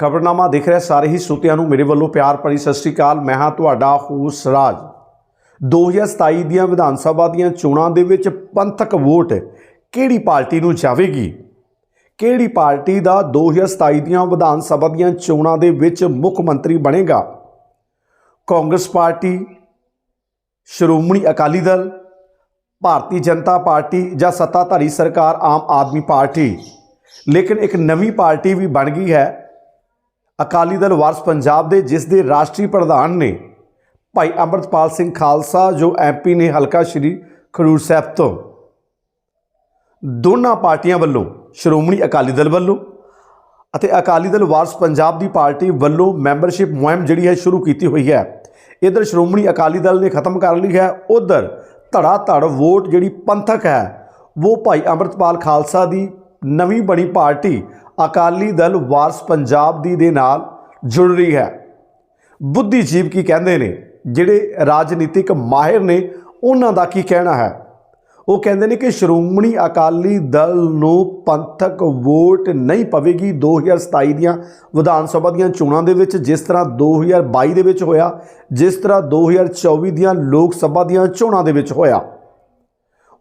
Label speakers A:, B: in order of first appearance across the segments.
A: ਖਬਰਨਾਮਾ ਦੇਖ ਰਹੇ ਸਾਰੇ ਹੀ ਸੂਤਿਆਂ ਨੂੰ ਮੇਰੇ ਵੱਲੋਂ ਪਿਆਰ ਭਰੀ ਸਤਿ ਸ੍ਰੀ ਅਕਾਲ। ਮੈਂ ਹਾਂ ਤੁਹਾਡਾ ਹੂਸ ਰਾਜ। 2027 ਦੀਆਂ ਵਿਧਾਨ ਸਭਾ ਦੀਆਂ ਚੋਣਾਂ ਦੇ ਵਿੱਚ ਪੰਥਕ ਵੋਟ ਕਿਹੜੀ ਪਾਰਟੀ ਨੂੰ ਜਾਵੇਗੀ? ਕਿਹੜੀ ਪਾਰਟੀ ਦਾ 2027 ਦੀਆਂ ਵਿਧਾਨ ਸਭਾ ਦੀਆਂ ਚੋਣਾਂ ਦੇ ਵਿੱਚ ਮੁੱਖ ਮੰਤਰੀ ਬਣੇਗਾ? ਕਾਂਗਰਸ ਪਾਰਟੀ, ਸ਼੍ਰੋਮਣੀ ਅਕਾਲੀ ਦਲ, ਭਾਰਤੀ ਜਨਤਾ ਪਾਰਟੀ ਜਾਂ ਸੱਤਾਧਾਰੀ ਸਰਕਾਰ ਆਮ ਆਦਮੀ ਪਾਰਟੀ? ਲੇਕਿਨ ਇੱਕ ਨਵੀਂ ਪਾਰਟੀ ਵੀ ਬਣ ਗਈ ਹੈ। ਅਕਾਲੀ ਦਲ ਵਾਰਸ ਪੰਜਾਬ ਦੇ, ਜਿਸ ਦੇ ਰਾਸ਼ਟਰੀ ਪ੍ਰਧਾਨ ਨੇ ਭਾਈ ਅੰਮ੍ਰਿਤਪਾਲ ਸਿੰਘ ਖਾਲਸਾ, ਜੋ ਐਮਪੀ ਨੇ ਹਲਕਾ ਸ਼੍ਰੀ ਖਡੂਰ ਸਾਹਿਬ ਤੋਂ, ਦੋਨਾਂ ਪਾਰਟੀਆਂ ਵੱਲੋਂ ਸ਼੍ਰੋਮਣੀ ਅਕਾਲੀ ਦਲ ਵੱਲੋਂ ਅਤੇ ਅਕਾਲੀ ਦਲ ਵਾਰਸ ਪੰਜਾਬ ਦੀ ਪਾਰਟੀ ਵੱਲੋਂ ਮੈਂਬਰਸ਼ਿਪ ਮੁਹਿੰਮ ਜਿਹੜੀ ਹੈ ਸ਼ੁਰੂ ਕੀਤੀ ਹੋਈ ਹੈ। ਇਧਰ ਸ਼੍ਰੋਮਣੀ ਅਕਾਲੀ ਦਲ ਨੇ ਖਤਮ ਕਰ ਲਈ ਹੈ। ਉਧਰ ਧੜਾ ਧੜ ਵੋਟ ਜਿਹੜੀ ਪੰਥਕ ਹੈ, ਉਹ ਭਾਈ ਅੰਮ੍ਰਿਤਪਾਲ ਖਾਲਸਾ ਦੀ ਨਵੀਂ ਬਣੀ ਪਾਰਟੀ ਅਕਾਲੀ ਦਲ ਵਾਰਸ ਪੰਜਾਬ ਦੀ ਦੇ ਨਾਲ ਜੁੜ ਰਹੀ ਹੈ। ਬੁੱਧੀਜੀਵ ਕੀ ਕਹਿੰਦੇ ਨੇ? ਜਿਹੜੇ ਰਾਜਨੀਤਿਕ ਮਾਹਿਰ ਨੇ, ਉਹਨਾਂ ਦਾ ਕੀ ਕਹਿਣਾ ਹੈ? ਉਹ ਕਹਿੰਦੇ ਨੇ ਕਿ ਸ਼੍ਰੋਮਣੀ ਅਕਾਲੀ ਦਲ ਨੂੰ ਪੰਥਕ ਵੋਟ ਨਹੀਂ ਪਵੇਗੀ। 2027 ਦੀਆਂ ਵਿਧਾਨ ਸਭਾ ਦੀਆਂ ਚੋਣਾਂ ਦੇ ਵਿੱਚ ਜਿਸ ਤਰ੍ਹਾਂ 2022 ਦੇ ਵਿੱਚ ਹੋਇਆ, ਜਿਸ ਤਰ੍ਹਾਂ 2024 ਦੀਆਂ ਲੋਕ ਸਭਾ ਦੀਆਂ ਚੋਣਾਂ ਦੇ ਵਿੱਚ ਹੋਇਆ।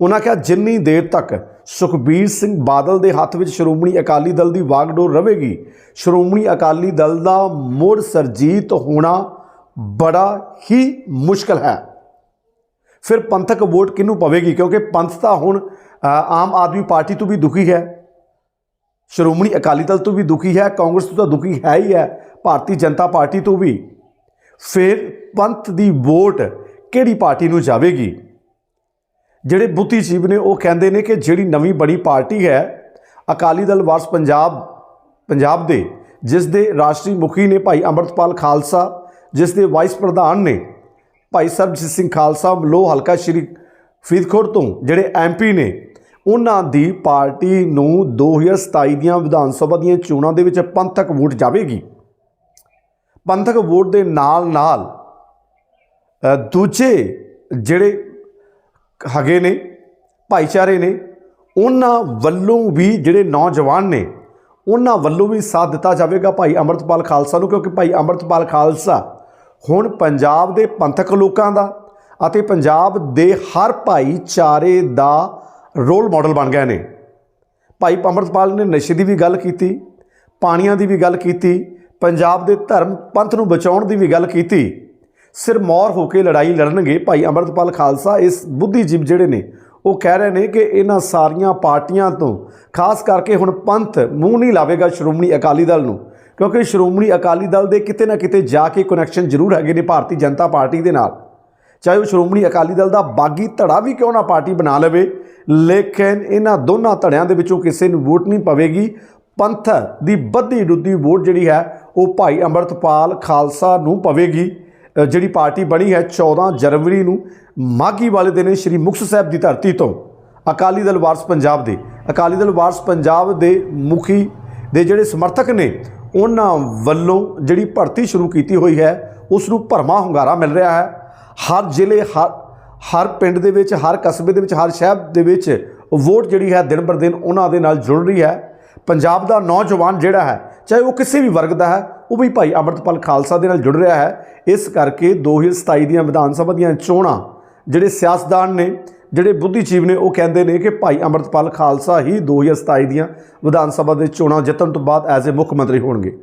A: ਉਹਨਾਂ ਕਿਹਾ, ਜਿੰਨੀ ਦੇਰ ਤੱਕ ਸੁਖਬੀਰ ਸਿੰਘ ਬਾਦਲ ਦੇ ਹੱਥ ਵਿੱਚ ਸ਼੍ਰੋਮਣੀ ਅਕਾਲੀ ਦਲ ਦੀ ਵਾਗਡੋਰ ਰਹੇਗੀ, ਸ਼੍ਰੋਮਣੀ ਅਕਾਲੀ ਦਲ ਦਾ ਮੁੜ ਸਰਜੀਤ ਹੋਣਾ ਬੜਾ ਹੀ ਮੁਸ਼ਕਲ ਹੈ। ਫਿਰ ਪੰਥਕ ਵੋਟ ਕਿਹਨੂੰ ਪਵੇਗੀ? ਕਿਉਂਕਿ ਪੰਥ ਤਾਂ ਹੁਣ ਆਮ ਆਦਮੀ ਪਾਰਟੀ ਤੋਂ ਵੀ ਦੁਖੀ ਹੈ। ਸ਼੍ਰੋਮਣੀ ਅਕਾਲੀ ਦਲ ਤੋਂ ਵੀ ਦੁਖੀ ਹੈ, ਕਾਂਗਰਸ ਤੋਂ ਤਾਂ ਦੁਖੀ ਹੈ ਹੀ ਹੈ, ਭਾਰਤੀ ਜਨਤਾ ਪਾਰਟੀ ਤੋਂ ਵੀ। ਫਿਰ ਪੰਥ ਦੀ ਵੋਟ ਕਿਹੜੀ ਪਾਰਟੀ ਨੂੰ ਜਾਵੇਗੀ? ਜਿਹੜੇ ਬੁੱਧੀਜੀਵ ਨੇ ਉਹ ਕਹਿੰਦੇ ਨੇ ਕਿ ਜਿਹੜੀ ਨਵੀਂ ਬਣੀ ਪਾਰਟੀ ਹੈ, ਅਕਾਲੀ ਦਲ ਵਾਰਸ ਪੰਜਾਬ ਪੰਜਾਬ ਦੇ, ਜਿਸ ਦੇ ਰਾਸ਼ਟਰੀ ਮੁਖੀ ਨੇ ਭਾਈ ਅੰਮ੍ਰਿਤਪਾਲ ਖਾਲਸਾ, ਜਿਸ ਦੇ ਵਾਈਸ ਪ੍ਰਧਾਨ ਨੇ ਭਾਈ ਸਰਬਜੀਤ ਸਿੰਘ ਖਾਲਸਾ ਲੋ ਹਲਕਾ ਸ਼੍ਰੀ ਫਰੀਦਕੋਟ ਤੋਂ ਜਿਹੜੇ ਐਮਪੀ ਨੇ, ਉਹਨਾਂ ਦੀ ਪਾਰਟੀ ਨੂੰ 2027 ਦੀਆਂ ਵਿਧਾਨ ਸਭਾ ਦੀਆਂ ਚੋਣਾਂ ਦੇ ਵਿੱਚ ਪੰਥਕ ਵੋਟ ਜਾਵੇਗੀ। ਪੰਥਕ ਵੋਟ ਦੇ ਨਾਲ ਨਾਲ ਦੂਜੇ ਜਿਹੜੇ ਹੈਗੇ ਨੇ, ਭਾਈਚਾਰੇ ਨੇ, ਉਹਨਾਂ ਵੱਲੋਂ ਵੀ ਜਿਹੜੇ ਨੌਜਵਾਨ ਨੇ, ਉਹਨਾਂ ਵੱਲੋਂ ਵੀ ਸਾਥ ਦਿੱਤਾ ਜਾਵੇਗਾ ਭਾਈ ਅੰਮ੍ਰਿਤਪਾਲ ਖਾਲਸਾ ਨੂੰ, ਕਿਉਂਕਿ ਭਾਈ ਅੰਮ੍ਰਿਤਪਾਲ ਖਾਲਸਾ ਹੁਣ ਪੰਜਾਬ ਦੇ ਪੰਥਕ ਲੋਕਾਂ ਦਾ ਅਤੇ ਪੰਜਾਬ ਦੇ ਹਰ ਭਾਈਚਾਰੇ ਦਾ ਰੋਲ ਮਾਡਲ ਬਣ ਗਏ ਨੇ। ਭਾਈ ਅੰਮ੍ਰਿਤਪਾਲ ਨੇ ਨਸ਼ੇ ਦੀ ਵੀ ਗੱਲ ਕੀਤੀ, ਪਾਣੀਆਂ ਦੀ ਵੀ ਗੱਲ ਕੀਤੀ, ਪੰਜਾਬ ਦੇ ਧਰਮ ਪੰਥ ਨੂੰ ਬਚਾਉਣ ਦੀ ਵੀ ਗੱਲ ਕੀਤੀ ਸਿਰਮੌਰ ਹੋ ਕੇ ਲੜਾਈ ਲੜਨਗੇ। ਭਾਈ ਅੰਮ੍ਰਿਤਪਾਲ ਖਾਲਸਾ ਇਸ ਬੁੱਧੀਜੀਵ ਜਿਹੜੇ ਨੇ, ਉਹ ਕਹਿ ਰਹੇ ਨੇ ਕਿ ਇਹਨਾਂ ਸਾਰੀਆਂ ਪਾਰਟੀਆਂ ਤੋਂ, ਖਾਸ ਕਰਕੇ ਹੁਣ ਪੰਥ, ਮੂੰਹ ਨਹੀਂ ਲਾਵੇਗਾ ਸ਼੍ਰੋਮਣੀ ਅਕਾਲੀ ਦਲ ਨੂੰ, ਕਿਉਂਕਿ ਸ਼੍ਰੋਮਣੀ ਅਕਾਲੀ ਦਲ ਦੇ ਕਿਤੇ ਨਾ ਕਿਤੇ ਜਾ ਕੇ ਕਨੈਕਸ਼ਨ ਜ਼ਰੂਰ ਹੈਗੇ ਨੇ ਭਾਰਤੀ ਜਨਤਾ ਪਾਰਟੀ ਦੇ ਨਾਲ। ਚਾਹੇ ਉਹ ਸ਼੍ਰੋਮਣੀ ਅਕਾਲੀ ਦਲ ਦਾ ਬਾਗੀ ਧੜਾ ਵੀ ਕਿਉਂ ਨਾ ਪਾਰਟੀ ਬਣਾ ਲਵੇ, ਲੇਕਿਨ ਇਹਨਾਂ ਦੋਨਾਂ ਧੜਿਆਂ ਦੇ ਵਿੱਚੋਂ ਕਿਸੇ ਨੂੰ ਵੋਟ ਨਹੀਂ ਪਵੇਗੀ। ਪੰਥ ਦੀ ਬੱਧੀ ਡੁੱਦੀ ਵੋਟ ਜਿਹੜੀ ਹੈ, ਉਹ ਭਾਈ ਅੰਮ੍ਰਿਤਪਾਲ ਖਾਲਸਾ ਨੂੰ ਪਵੇਗੀ। ਜਿਹੜੀ ਪਾਰਟੀ ਬਣੀ ਹੈ 14 ਜਨਵਰੀ ਨੂੰ, ਮਾਘੀ ਵਾਲੇ ਦਿਨ ਸ੍ਰੀ ਮੁਕਤਸਰ ਸਾਹਿਬ ਦੀ ਧਰਤੀ ਤੋਂ ਅਕਾਲੀ ਦਲ ਵਾਰਸ ਪੰਜਾਬ ਦੇ, ਅਕਾਲੀ ਦਲ ਵਾਰਸ ਪੰਜਾਬ ਦੇ ਮੁਖੀ ਦੇ ਜਿਹੜੇ ਸਮਰਥਕ ਨੇ, ਉਹਨਾਂ ਵੱਲੋਂ ਜਿਹੜੀ ਭਰਤੀ ਸ਼ੁਰੂ ਕੀਤੀ ਹੋਈ ਹੈ ਉਸ ਨੂੰ ਭਰਮਾ ਹੁੰਗਾਰਾ ਮਿਲ ਰਿਹਾ ਹੈ। ਹਰ ਜ਼ਿਲ੍ਹੇ, ਹਰ ਹਰ ਪਿੰਡ ਦੇ ਵਿੱਚ, ਹਰ ਕਸਬੇ ਦੇ ਵਿੱਚ, ਹਰ ਸ਼ਹਿਰ ਦੇ ਵਿੱਚ ਵੋਟ ਜਿਹੜੀ ਹੈ ਦਿਨ ਬਰ ਦਿਨ ਉਹਨਾਂ ਦੇ ਨਾਲ ਜੁੜ ਰਹੀ ਹੈ। ਪੰਜਾਬ ਦਾ ਨੌਜਵਾਨ ਜਿਹੜਾ ਹੈ, ਚਾਹੇ ਉਹ ਕਿਸੇ ਵੀ ਵਰਗ ਦਾ ਹੈ ਉਹ ਵੀ ਭਾਈ ਅੰਮ੍ਰਿਤਪਾਲ ਖਾਲਸਾ ਦੇ ਨਾਲ ਜੁੜ ਰਿਹਾ ਹੈ। ਇਸ ਕਰਕੇ 2027 ਦੀਆਂ ਵਿਧਾਨ ਸਭਾ ਦੀਆਂ ਚੋਣਾਂ ਜਿਹੜੇ ਸਿਆਸਤਦਾਨ ਨੇ, ਜਿਹੜੇ ਬੁੱਧੀਜੀਵ ਨੇ, ਉਹ ਕਹਿੰਦੇ ਨੇ ਕਿ ਭਾਈ ਅੰਮ੍ਰਿਤਪਾਲ ਖਾਲਸਾ ਹੀ 2027 ਦੀਆਂ ਵਿਧਾਨ ਸਭਾ ਦੇ ਚੋਣਾਂ ਜਿੱਤਣ ਤੋਂ ਬਾਅਦ ਐਜ਼ ਅ ਮੁੱਖ ਮੰਤਰੀ ਹੋਣਗੇ।